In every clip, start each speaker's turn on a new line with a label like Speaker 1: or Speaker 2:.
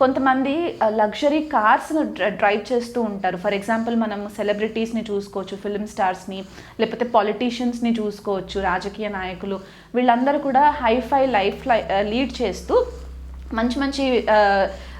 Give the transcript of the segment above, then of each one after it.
Speaker 1: కొంతమంది luxury కార్స్ను drive చేస్తూ ఉంటారు. ఫర్ ఎగ్జాంపుల్ మనం సెలబ్రిటీస్ని చూసుకోవచ్చు ఫిల్మ్ స్టార్స్ని లేకపోతే పాలిటీషియన్స్ని చూసుకోవచ్చు రాజకీయ నాయకులు. వీళ్ళందరూ కూడా హైఫై లైఫ్ లీడ్ చేస్తూ మంచి మంచి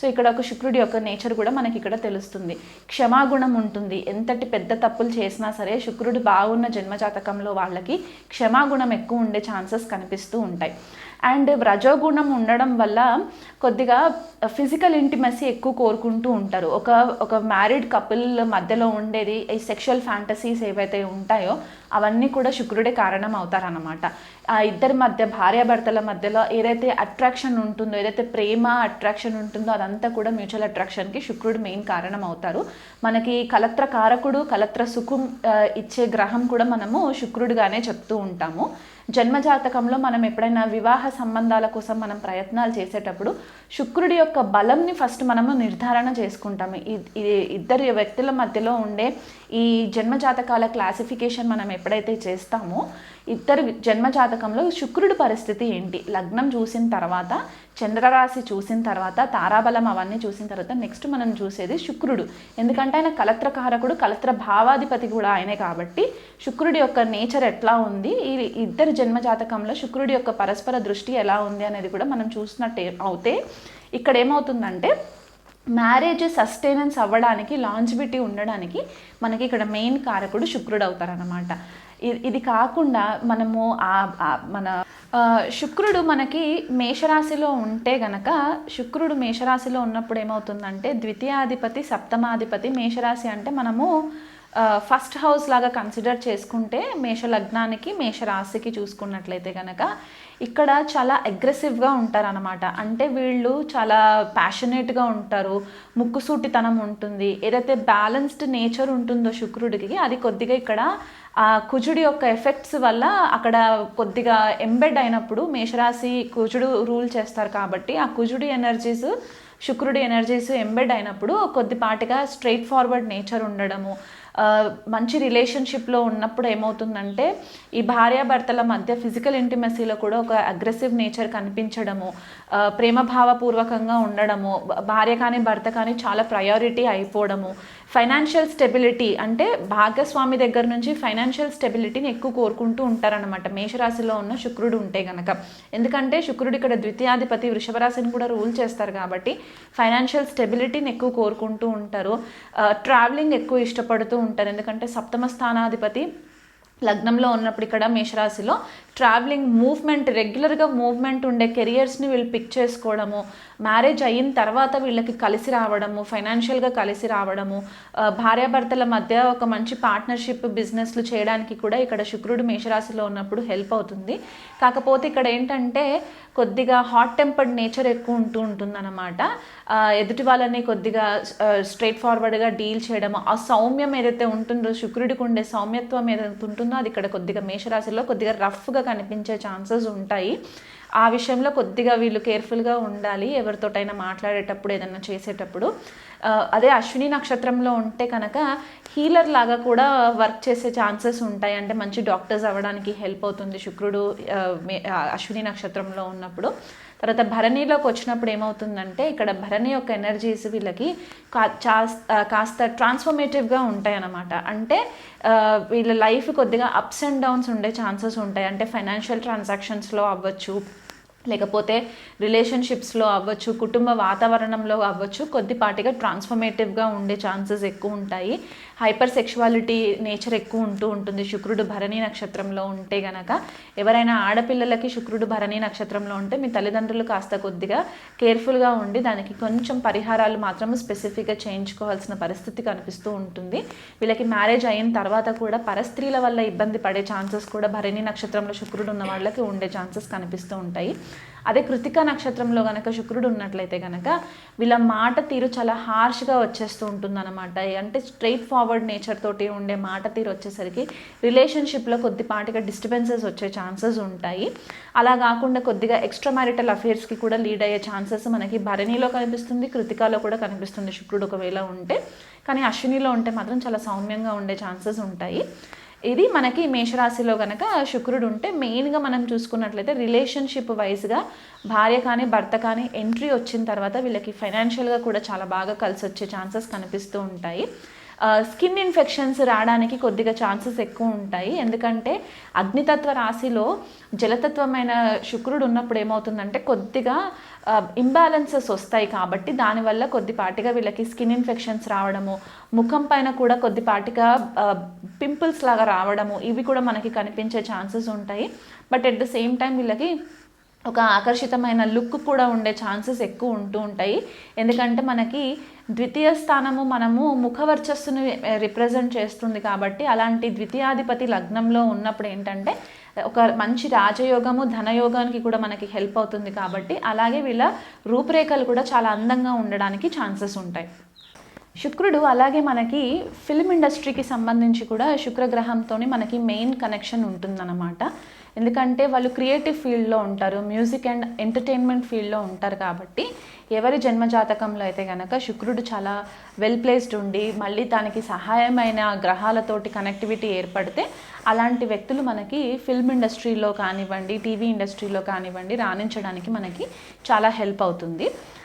Speaker 1: సో ఇక్కడ ఒక శుక్రుడి యొక్క నేచర్ కూడా మనకి ఇక్కడ తెలుస్తుంది. క్షమాగుణం ఉంటుంది. ఎంతటి పెద్ద తప్పులు చేసినా సరే శుక్రుడు బాగున్న జన్మజాతకంలో వాళ్ళకి క్షమాగుణం ఎక్కువ ఉండే ఛాన్సెస్ కనిపిస్తూ ఉంటాయి. అండ్ రజోగుణం ఉండడం వల్ల కొద్దిగా ఫిజికల్ ఇంటిమసీ ఎక్కువ కోరుకుంటూ ఉంటారు. ఒక ఒక మ్యారీడ్ కపుల్ మధ్యలో ఉండేది ఈ సెక్షువల్ ఫ్యాంటసీస్ ఏవైతే ఉంటాయో అవన్నీ కూడా శుక్రుడే కారణం అవుతారనమాట ఆ ఇద్దరి మధ్య భార్యాభర్తల మధ్యలో ఏదైతే అట్రాక్షన్ ఉంటుందో ఏదైతే ప్రేమ అట్రాక్షన్ ఉంటుందో అదంతా కూడా మ్యూచువల్ అట్రాక్షన్కి శుక్రుడు మెయిన్ కారణం అవుతారు. మనకి కలత్ర కారకుడు కలత్ర సుఖం ఇచ్చే గ్రహం కూడా మనము శుక్రుడుగానే చెప్తూ ఉంటాము. జన్మజాతకంలో మనం ఎప్పుడైనా వివాహ సంబంధాల కోసం మనం ప్రయత్నాలు చేసేటప్పుడు శుక్రుడి యొక్క బలంని ఫస్ట్ మనము నిర్ధారణ చేసుకుంటాము. ఇద్దరు వ్యక్తుల మధ్యలో ఉండే ఈ జన్మజాతకాల క్లాసిఫికేషన్ మనం ఎప్పుడైతే చేస్తామో ఇద్దరు జన్మజాతకంలో శుక్రుడి పరిస్థితి ఏంటి? లగ్నం చూసిన తర్వాత చంద్రరాశి చూసిన తర్వాత తారాబలం అవన్నీ చూసిన తర్వాత నెక్స్ట్ మనం చూసేది శుక్రుడు. ఎందుకంటే ఆయన కలత్రకారకుడు కలత్ర భావాధిపతి కూడా ఆయనే కాబట్టి శుక్రుడి యొక్క నేచర్ ఎట్లా ఉంది? ఈ ఇద్దరు జన్మజాతకంలో శుక్రుడి యొక్క పరస్పర దృష్టి ఎలా ఉంది అనేది కూడా మనం చూసినట్టే అవుతే ఇక్కడ ఏమవుతుందంటే మ్యారేజ్ సస్టైనెన్స్ అవ్వడానికి లాంజిబిటీ ఉండడానికి మనకి ఇక్కడ మెయిన్ కారకుడు శుక్రుడు అవుతారనమాట ఇది కాకుండా మనము ఆ మన శుక్రుడు మనకి మేషరాశిలో ఉంటే గనక శుక్రుడు మేషరాశిలో ఉన్నప్పుడు ఏమవుతుందంటే ద్వితీయాధిపతి సప్తమాధిపతి మేషరాశి అంటే మనము ఫస్ట్ హౌస్ లాగా కన్సిడర్ చేసుకుంటే మేష లగ్నానికి మేష రాశికి చూసుకున్నట్లయితే కనుక ఇక్కడ చాలా అగ్రెసివ్గా ఉంటారనమాట అంటే వీళ్ళు చాలా ప్యాషనేట్గా ఉంటారు. ముక్కుసూటితనం ఉంటుంది. ఏదైతే బ్యాలెన్స్డ్ నేచర్ ఉంటుందో శుక్రుడికి అది కొద్దిగా ఇక్కడ ఆ కుజుడి యొక్క ఎఫెక్ట్స్ వల్ల అక్కడ కొద్దిగా ఎంబెడ్ అయినప్పుడు మేషరాశి కుజుడు రూల్ చేస్తారు కాబట్టి ఆ కుజుడి ఎనర్జీస్ శుక్రుడి ఎనర్జీస్ ఎంబెడ్ అయినప్పుడు కొద్దిపాటిగా స్ట్రైట్ ఫార్వర్డ్ నేచర్ ఉండడము మంచి రిలేషన్షిప్లో ఉన్నప్పుడు ఏమవుతుందంటే ఈ భార్యాభర్తల మధ్య ఫిజికల్ ఇంటిమసీలో కూడా ఒక అగ్రెసివ్ నేచర్ కనిపించడము ప్రేమభావపూర్వకంగా ఉండడము భార్య కానీ భర్త కానీ చాలా ప్రయారిటీ అయిపోవడము ఫైనాన్షియల్ స్టెబిలిటీ అంటే భాగస్వామి దగ్గర నుంచి ఫైనాన్షియల్ స్టెబిలిటీని ఎక్కువ కోరుకుంటూ ఉంటారనమాట మేషరాశిలో ఉన్న శుక్రుడు ఉంటే గనక. ఎందుకంటే శుక్రుడు ఇక్కడ ద్వితీయాధిపతి వృషభరాశిని కూడా రూల్ చేస్తారు కాబట్టి ఫైనాన్షియల్ స్టెబిలిటీని ఎక్కువ కోరుకుంటూ ఉంటారు. ట్రావెలింగ్ ఎక్కువ ఇష్టపడుతూ ఉంటారు. ఎందుకంటే సప్తమ స్థానాధిపతి లగ్నంలో ఉన్నప్పుడు ఇక్కడ మేషరాశిలో ట్రావెలింగ్ మూవ్మెంట్ రెగ్యులర్గా మూవ్మెంట్ ఉండే కెరియర్స్ని వీళ్ళు పిక్ చేసుకోవడము మ్యారేజ్ అయిన తర్వాత వీళ్ళకి కలిసి రావడము ఫైనాన్షియల్గా కలిసి రావడము భార్యాభర్తల మధ్య ఒక మంచి పార్ట్నర్షిప్ బిజినెస్లు చేయడానికి కూడా ఇక్కడ శుక్రుడు మేషరాశిలో ఉన్నప్పుడు హెల్ప్ అవుతుంది. కాకపోతే ఇక్కడ ఏంటంటే కొద్దిగా హాట్ టెంపర్డ్ నేచర్ ఎక్కువ ఉంటూ ఉంటుందన్నమాట. అనమాట ఎదుటి వాళ్ళని కొద్దిగా స్ట్రైట్ ఫార్వర్డ్గా డీల్ చేయడము ఆ సౌమ్యం ఏదైతే ఉంటుందో శుక్రుడికి ఉండే సౌమ్యత్వం ఏదైతే ఉంటుందో అది ఇక్కడ కొద్దిగా మేషరాశిలో కొద్దిగా రఫ్గా కనిపించే ఛాన్సెస్ ఉంటాయి. ఆ విషయంలో కొద్దిగా వీళ్ళు కేర్ఫుల్గా ఉండాలి ఎవరితోటైనా మాట్లాడేటప్పుడు ఏదైనా చేసేటప్పుడు. అదే అశ్విని నక్షత్రంలో ఉంటే కనుక హీలర్ లాగా కూడా వర్క్ చేసే ఛాన్సెస్ ఉంటాయి. అంటే మంచి డాక్టర్స్ అవ్వడానికి హెల్ప్ అవుతుంది శుక్రుడు అశ్విని నక్షత్రంలో ఉన్నప్పుడు. తర్వాత భరణిలోకి వచ్చినప్పుడు ఏమవుతుందంటే ఇక్కడ భరణి యొక్క ఎనర్జీస్ వీళ్ళకి కా కాస్త ట్రాన్స్ఫర్మేటివ్గా ఉంటాయి అన్నమాట అంటే వీళ్ళ లైఫ్ కొద్దిగా అప్స్ అండ్ డౌన్స్ ఉండే ఛాన్సెస్ ఉంటాయి. అంటే ఫైనాన్షియల్ ట్రాన్సాక్షన్స్లో అవ్వచ్చు లేకపోతే రిలేషన్షిప్స్లో అవ్వచ్చు కుటుంబ వాతావరణంలో అవ్వచ్చు కొద్దిపాటిగా ట్రాన్స్ఫర్మేటివ్గా ఉండే ఛాన్సెస్ ఎక్కువ ఉంటాయి. హైపర్ సెక్షువాలిటీ నేచర్ ఎక్కువ ఉంటూ ఉంటుంది. శుక్రుడు భరణి నక్షత్రంలో ఉంటే గనక ఎవరైనా ఆడపిల్లలకి శుక్రుడు భరణి నక్షత్రంలో ఉంటే మీ తల్లిదండ్రులు కాస్త కొద్దిగా కేర్ఫుల్గా ఉండి దానికి కొంచెం పరిహారాలు మాత్రం స్పెసిఫిక్గా చేయించుకోవాల్సిన పరిస్థితి కనిపిస్తూ ఉంటుంది. వీళ్ళకి మ్యారేజ్ అయిన తర్వాత కూడా పరస్త్రీల వల్ల ఇబ్బంది పడే ఛాన్సెస్ కూడా భరణి నక్షత్రంలో శుక్రుడు ఉన్న వాళ్ళకి ఉండే ఛాన్సెస్ కనిపిస్తూ ఉంటాయి. అదే కృతిక నక్షత్రంలో కనుక శుక్రుడు ఉన్నట్లయితే కనుక వీళ్ళ మాట తీరు చాలా హార్ష్గా వచ్చేస్తూ ఉంటుందన్నమాట. అంటే స్ట్రైట్ ఫార్వర్డ్ నేచర్ తోటి ఉండే మాట తీరు వచ్చేసరికి రిలేషన్షిప్లో కొద్దిపాటిగా డిస్టర్బెన్సెస్ వచ్చే ఛాన్సెస్ ఉంటాయి. అలా కాకుండా కొద్దిగా ఎక్స్ట్రా మ్యారిటల్ అఫేర్స్కి కూడా లీడ్ అయ్యే ఛాన్సెస్ మనకి భరణిలో కనిపిస్తుంది కృతికాలో కూడా కనిపిస్తుంది శుక్రుడు ఒకవేళ ఉంటే. కానీ అశ్వినిలో ఉంటే మాత్రం చాలా సౌమ్యంగా ఉండే ఛాన్సెస్ ఉంటాయి. ఇది మనకి మేషరాశిలో కనుక శుక్రుడు ఉంటే మెయిన్గా మనం చూసుకున్నట్లయితే రిలేషన్షిప్ వైజ్గా భార్య కానీ భర్త కానీ ఎంట్రీ వచ్చిన తర్వాత వీళ్ళకి ఫైనాన్షియల్గా కూడా చాలా బాగా కలిసి వచ్చే ఛాన్సెస్ కనిపిస్తూ ఉంటాయి. స్కిన్ ఇన్ఫెక్షన్స్ రావడానికి కొద్దిగా ఛాన్సెస్ ఎక్కువ ఉంటాయి. ఎందుకంటే అగ్నితత్వ రాశిలో జలతత్వమైన శుక్రుడు ఉన్నప్పుడు ఏమవుతుందంటే కొద్దిగా ఇంబ్యాలెన్సెస్ వస్తాయి కాబట్టి దానివల్ల కొద్దిపాటిగా వీళ్ళకి స్కిన్ ఇన్ఫెక్షన్స్ రావడము ముఖం పైన కూడా కొద్దిపాటిగా పింపుల్స్ లాగా రావడము ఇవి కూడా మనకి కనిపించే ఛాన్సెస్ ఉంటాయి. But at the same time వీళ్ళకి ఒక ఆకర్షితమైన లుక్ కూడా ఉండే ఛాన్సెస్ ఎక్కువ ఉంటూ ఉంటాయి. ఎందుకంటే మనకి ద్వితీయ స్థానము మనము ముఖవర్చస్సును రిప్రజెంట్ చేస్తుంది కాబట్టి అలాంటి ద్వితీయాధిపతి లగ్నంలో ఉన్నప్పుడు ఏంటంటే ఒక మంచి రాజయోగము ధనయోగానికి కూడా మనకి హెల్ప్ అవుతుంది కాబట్టి అలాగే వీళ్ళ రూపురేఖలు కూడా చాలా అందంగా ఉండడానికి ఛాన్సెస్ ఉంటాయి. శుక్రుడు అలాగే మనకి ఫిల్మ్ ఇండస్ట్రీకి సంబంధించి కూడా శుక్రగ్రహంతో మనకి మెయిన్ కనెక్షన్ ఉంటుందన్నమాట. ఎందుకంటే వాళ్ళు క్రియేటివ్ ఫీల్డ్లో ఉంటారు మ్యూజిక్ అండ్ ఎంటర్టైన్మెంట్ ఫీల్డ్లో ఉంటారు కాబట్టి ఎవరి జన్మజాతకంలో అయితే కనుక శుక్రుడు చాలా వెల్ ప్లేస్డ్ ఉండి మళ్ళీ దానికి సహాయమైన గ్రహాలతోటి కనెక్టివిటీ ఏర్పడితే అలాంటి వ్యక్తులు మనకి ఫిల్మ్ ఇండస్ట్రీలో కానివ్వండి టీవీ ఇండస్ట్రీలో కానివ్వండి రాణించడానికి మనకి చాలా హెల్ప్ అవుతుంది.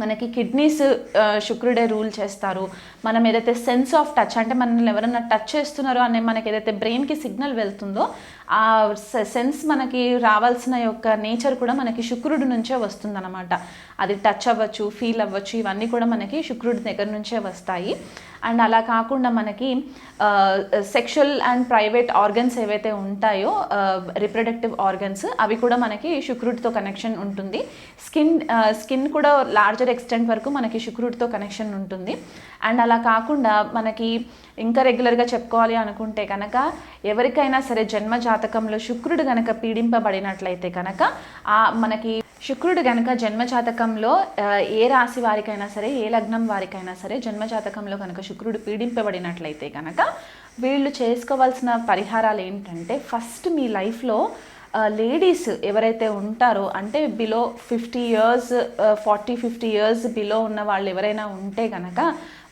Speaker 1: మనకి కిడ్నీస్ శుక్రుడే రూల్ చేస్తారు. మనం ఏదైతే సెన్స్ ఆఫ్ టచ్ అంటే మనల్ని ఎవరైనా టచ్ చేస్తున్నారో అనే మనకి ఏదైతే బ్రెయిన్కి సిగ్నల్ వెళ్తుందో ఆ సెన్స్ మనకి రావాల్సిన యొక్క నేచర్ కూడా మనకి శుక్రుడి నుంచే వస్తుందన్నమాట. అది టచ్ అవ్వచ్చు ఫీల్ అవ్వచ్చు ఇవన్నీ కూడా మనకి శుక్రుడి దగ్గర నుంచే వస్తాయి. అండ్ అలా కాకుండా మనకి సెక్షువల్ అండ్ ప్రైవేట్ ఆర్గన్స్ ఏవైతే ఉంటాయో రిప్రొడక్టివ్ ఆర్గన్స్ అవి కూడా మనకి శుక్రుడితో కనెక్షన్ ఉంటుంది. స్కిన్ స్కిన్ కూడా లార్జర్ ఎక్స్టెంట్ వరకు మనకి శుక్రుడితో కనెక్షన్ ఉంటుంది. అండ్ అలా కాకుండా మనకి ఇంకా రెగ్యులర్గా చెప్పుకోవాలి అనుకుంటే కనుక ఎవరికైనా సరే జన్మ జాతకంలో శుక్రుడు గనక పీడింపబడినట్లయితే కనుక ఆ మనకి శుక్రుడు గనక జన్మ జాతకంలో ఏ రాశి వారికైనా సరే ఏ లగ్నం వారికైనా సరే జన్మ జాతకంలో కనుక శుక్రుడు పీడింపబడినట్లయితే కనుక వీళ్ళు చేసుకోవాల్సిన పరిహారాలు ఏంటంటే ఫస్ట్ మీ లైఫ్లో లేడీస్ ఎవరైతే ఉంటారో అంటే below fifty years forty fifty years below ఉన్న వాళ్ళు ఎవరైనా ఉంటే కనుక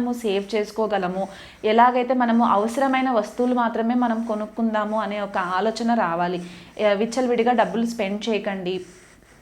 Speaker 1: మనము సేవ్ చేసుకోగలము? ఎలాగైతే మనము అవసరమైన వస్తువులు మాత్రమే మనం కొనుక్కుందాము అనే ఒక ఆలోచన రావాలి. విచ్చలవిడిగా డబ్బులు స్పెండ్ చేయకండి.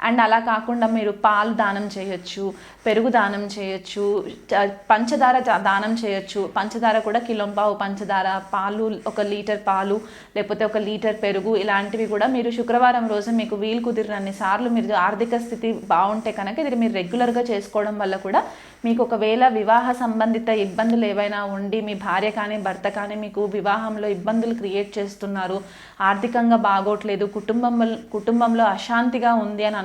Speaker 1: అండ్ అలా కాకుండా మీరు పాలు దానం చేయొచ్చు పెరుగు దానం చేయొచ్చు పంచదార దానం చేయొచ్చు. పంచదార కూడా కిలోంపావు పంచదార పాలు ఒక లీటర్ పాలు లేకపోతే ఒక లీటర్ పెరుగు ఇలాంటివి కూడా మీరు శుక్రవారం రోజు మీకు వీలు కుదిరినన్ని సార్లు మీరు ఆర్థిక స్థితి బాగుంటే కనుక ఇది మీరు రెగ్యులర్గా చేసుకోవడం వల్ల కూడా మీకు ఒకవేళ వివాహ సంబంధిత ఇబ్బందులు ఏవైనా ఉండి మీ భార్య కానీ భర్త కానీ మీకు వివాహంలో ఇబ్బందులు క్రియేట్ చేస్తున్నారు ఆర్థికంగా బాగోట్లేదు కుటుంబం కుటుంబంలో అశాంతిగా ఉంది అని